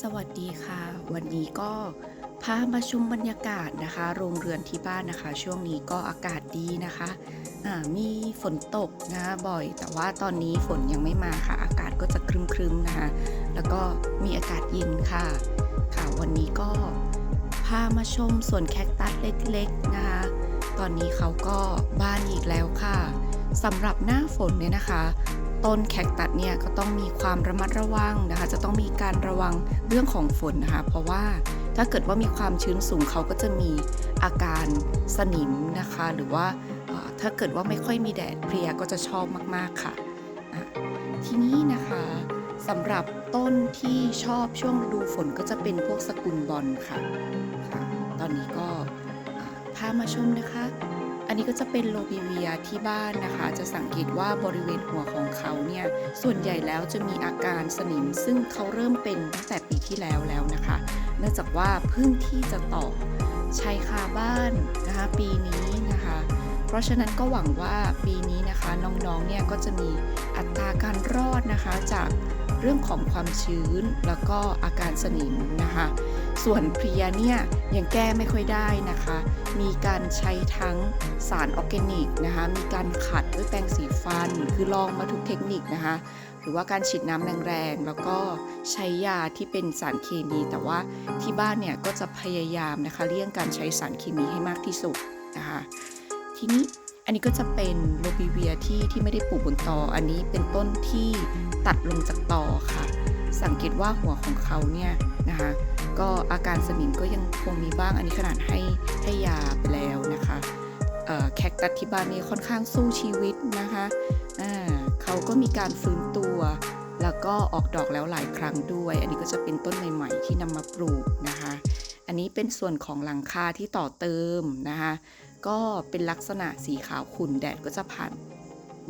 สวัสดีค่ะ วันนี้ก็พามาชมบรรยากาศนะคะ โรงเรือนที่บ้านนะคะ ช่วงนี้ก็อากาศดีนะคะอ่ามีฝนตกนะบ่อย แต่ว่าตอนนี้ฝนยังไม่มาค่ะ อากาศก็จะครึมๆนะคะ แล้วก็มีอากาศเย็นค่ะ ค่ะวันนี้ก็พามาชมสวนแคคตัสเล็กๆนะคะ ตอนนี้เขาก็บ้านอีกแล้วค่ะสำหรับหน้าฝนเนี่ยนะคะ ต้นแคคตัสเนี่ยก็ต้องมีความระมัดระวังนะคะ จะต้องมีการระวังเรื่องของฝนนะคะ เพราะว่าถ้าเกิดว่ามีความชื้นสูงเขาก็จะมีอาการสนิมนะคะ หรือว่าถ้าเกิดว่าไม่ค่อยมีแดดเพลียก็จะชอบมาก ๆค่ะ ทีนี้นะคะสำหรับต้นที่ชอบช่วงฤดูฝนก็จะเป็นพวกสกุลบอลค่ะ ตอนนี้ก็พามาชมนะคะ นนี้ก็จะเป็นโลบิเวียที่บ้านนะคะ จะสังเกตว่าบริเวณหัวของเขาเนี่ยส่วนใหญ่แล้วจะมีอาการสนิม ซึ่งเขาเริ่มเป็นตั้งแต่ปีที่แล้วแล้วนะคะ เนื่องจากว่าพิ่งที่จะต่อชายคาบ้านนะคะปีนี้นะคะ เพราะฉะนั้นก็หวังว่าปีนี้นะคะน้องๆเนี่ยก็จะมีอัตราการรอดนะคะจากเรื่องของความชื้นแล้วก็อาการสนิมนะคะ ส่วนเพลียเนี่ยยังแก้ไม่ค่อยได้นะคะ มีการใช้ทั้งสารออร์แกนิกนะคะ มีการขัดด้วยแปรงสีฟัน คือลองมาทุกเทคนิคนะคะ หรือว่าการฉีดน้ำแรงๆ แล้วก็ใช้ยาที่เป็นสารเคมี แต่ว่าที่บ้านเนี่ยก็จะพยายามนะคะเลี่ยงการใช้สารเคมีให้มากที่สุดนะคะ ทีนี้อันนี้ก็จะเป็นโลบิเวียที่ที่ไม่ได้ปลูกบนตอ อันนี้เป็นต้นที่ตัดลงจากตอค่ะ สังเกตว่าหัวของเขาเนี่ยนะคะก็อาการสนิมก็ยังคงมีบ้างอันนี้ขนาดให้ให้ยาไปแล้วนะคะแคคตัสที่บ้านนี้ค่อนข้างสู้ชีวิตนะคะเขาก็มีการฟื้นตัว แล้วก็ออกดอกแล้วหลายครั้งด้วย อันนี้ก็จะเป็นต้นใหม่ ๆ ที่นำมาปลูกนะคะ อันนี้เป็นส่วนของหลังคาที่ต่อเติมนะคะก็เป็นลักษณะสีขาวขุ่นแดดก็จะผ่าน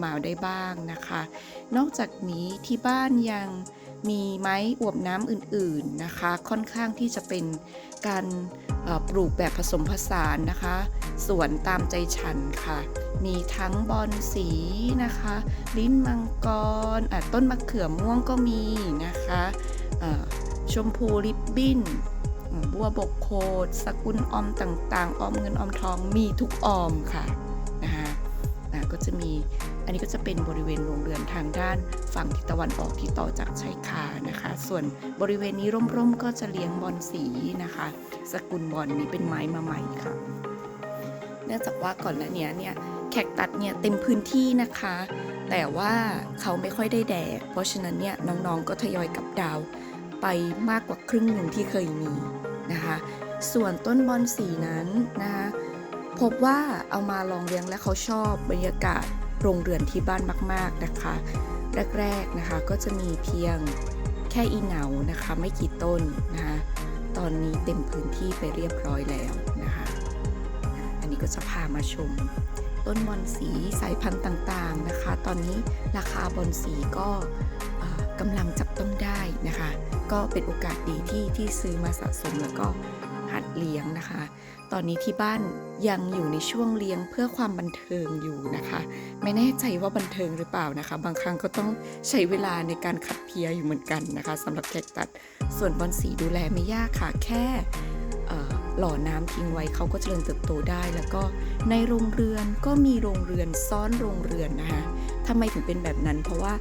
มาได้บ้างนะคะ นอกจากนี้ที่บ้านยัง มีไม้อวบน้ำอื่นๆนะคะ ค่อนข้างที่จะเป็นการปลูกแบบผสมผสานนะคะสวนตามใจฉันค่ะ มีทั้งบอนสีนะคะ ลิ้นมังกรต้นมะเขือม่วงก็มีนะคะชมพูริบบิ้นบัวบกโคดสกุลออมต่างๆ ออมเงินออมทองมีทุกออมค่ะนะคะก็จะมี อันนี้ก็จะเป็นบริเวณโรงเรือนทางด้านฝั่งทิศตะวันออกที่ต่อจากชายคานะคะ ส่วนบริเวณนี้ร่มๆก็จะเลี้ยงบอนสีนะคะ สกุลบอนนี้เป็นไม้มาใหม่ค่ะ เนื่องจากว่าก่อนหน้านี้เนี่ยแคคตัสเนี่ยเต็มพื้นที่นะคะ แต่ว่าเขาไม่ค่อยได้แดด เพราะฉะนั้นเนี่ยน้องๆก็ทยอยกลับดาวไปมากกว่าครึ่งหนึ่งที่เคยมีนะคะ ส่วนต้นบอนสีนั้นนะคะพบว่าเอามาลองเลี้ยงและเขาชอบบรรยากาศ โรงเรือนที่บ้านมาก ๆนะคะ แรกๆนะคะก็จะมีเพียงแค่อีเหนานะคะ ไม่กี่ต้นนะคะตอนนี้เต็มพื้นที่ไปเรียบร้อยแล้วนะคะ อันนี้ก็จะพามาชม ต้นบอนสีสายพันธุ์ต่างๆนะคะ ตอนนี้ราคาบอนสีก็กำลังจับต้องได้นะคะ ก็เป็นโอกาสดีที่ที่ซื้อมาสะสมแล้วก็ เลี้ยงนะคะ ตอนนี้ที่บ้านยังอยู่ในช่วงเลี้ยงเพื่อความบันเทิงอยู่นะคะ ไม่แน่ใจว่าบันเทิงหรือเปล่านะคะ บางครั้งก็ต้องใช้เวลาในการขัดเพียอยู่เหมือนกันนะคะสำหรับแคคตัด ส่วนบอนสีดูแลไม่ยากค่ะแค่ หล่อน้ำทิ้งไว้เขาก็เจริญเติบโตได้ แล้วก็ในโรงเรือนก็มีโรงเรือนซ้อนโรงเรือนนะคะทำไมถึงเป็นแบบนั้น เพราะว่า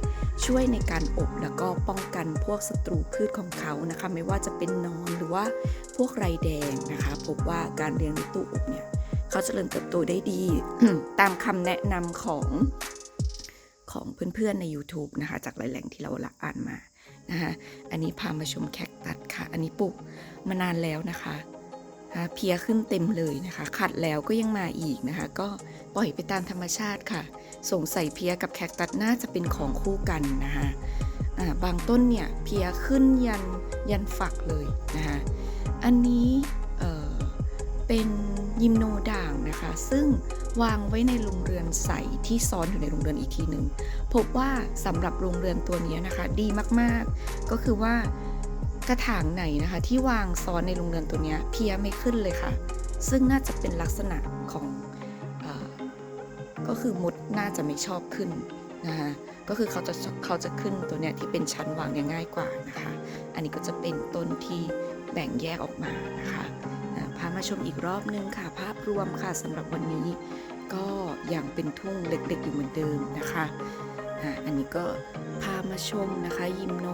ช่วยในการอบแล้วก็ป้องกันพวกศัตรูพืชของเขานะคะ ไม่ว่าจะเป็นนอนหรือว่าพวกไรแดงนะคะ พบว่าการเลี้ยงในตู้อบเนี่ยเขาเจริญเติบโตได้ดี ตามคำแนะนำของของเพื่อนๆใน YouTube นะคะ จากหลายแหล่งที่เราละอ่านมานะคะอันนี้พามาชมแคคตัสค่ะ อันนี้ปลูกมานานแล้วนะคะ นะคะเพียขึ้นเต็มเลยนะคะ ขัดแล้วก็ยังมาอีกนะคะ ก็ปล่อยไปตามธรรมชาติค่ะ สงสัยเพียกับแคคตัสน่าจะเป็นของคู่กันนะคะาบางต้นเนี่ยเพียขึ้นยันยันฝักเลยนะคะอันนี้เเป็นยิมโนด่างนะคะ ซึ่งวางไว้ในโรงเรือนใสที่ซ้อนอยู่ในโรงเรือนอีกทีหนึ่งพบว่าสำหรับโรงเรือนตัวนี้นะคะ ดีมากๆ ก็คือว่า กระถางไหนนะคะ ที่วางซ้อนในโรงเรือนตัวนี้เพียไม่ขึ้นเลยค่ะ ซึ่งน่าจะเป็นลักษณะของอก็คือมดน่าจะไม่ชอบขึ้นนะคะก็คือเขาจะเขาจะขึ้นตัวเนี้ยที่เป็นชั้นวางเนี่ยง่ายกว่านะคะ อันนี้ก็จะเป็นต้นที่แบ่งแยกออกมานะคะพามาชมอีกรอบนึงค่ะ ภาพรวมค่ะสำหรับวันนี้ ก็ยังเป็นทุ่งเล็กๆอยู่เหมือนเดิมนะคะ อ่าอันนี้ก็พามาชมนะคะยิมโน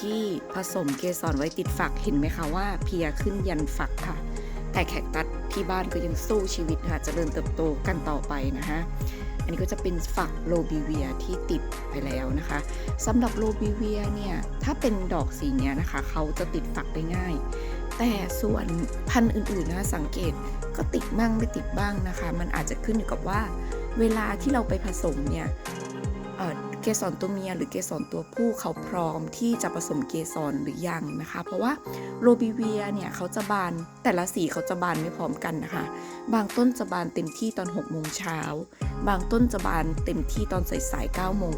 ที่ผสมเกสรไว้ติดฝักเห็นไหมคะว่าเพียขึ้นยันฝักค่ะ แต่แขกตัดที่บ้านก็ยังสู้ชีวิตค่ะจะเริญเติบโตกันต่อไปนะคะอันนี้ก็จะเป็นฝักโลบิเวียที่ติดไปแล้วนะคะสำหรับโลบิเวียเนี่ยถ้าเป็นดอกสีเนี้ยนะคะเขาจะติดฝักได้ง่าย แต่ส่วนพันธุ์อื่นๆนะคะสังเกตก็ติดบ้างไม่ติดบ้างนะคะ มันอาจจะขึ้นอยู่กับว่า เวลาที่เราไปผสมเนี่ย เกสรตัวเมียหรือเกสรตัวผู้เขาพร้อมที่จะผสมเกสรหรือยังนะคะ เพราะว่าโรบิเวียเนี่ยเขาจะบานแต่ละสีเขาจะบานไม่พร้อมกันนะคะ บางต้นจะบานเต็มที่ตอน6โมงเช้า บางต้นจะบานเต็มที่ตอนสายๆ9โมง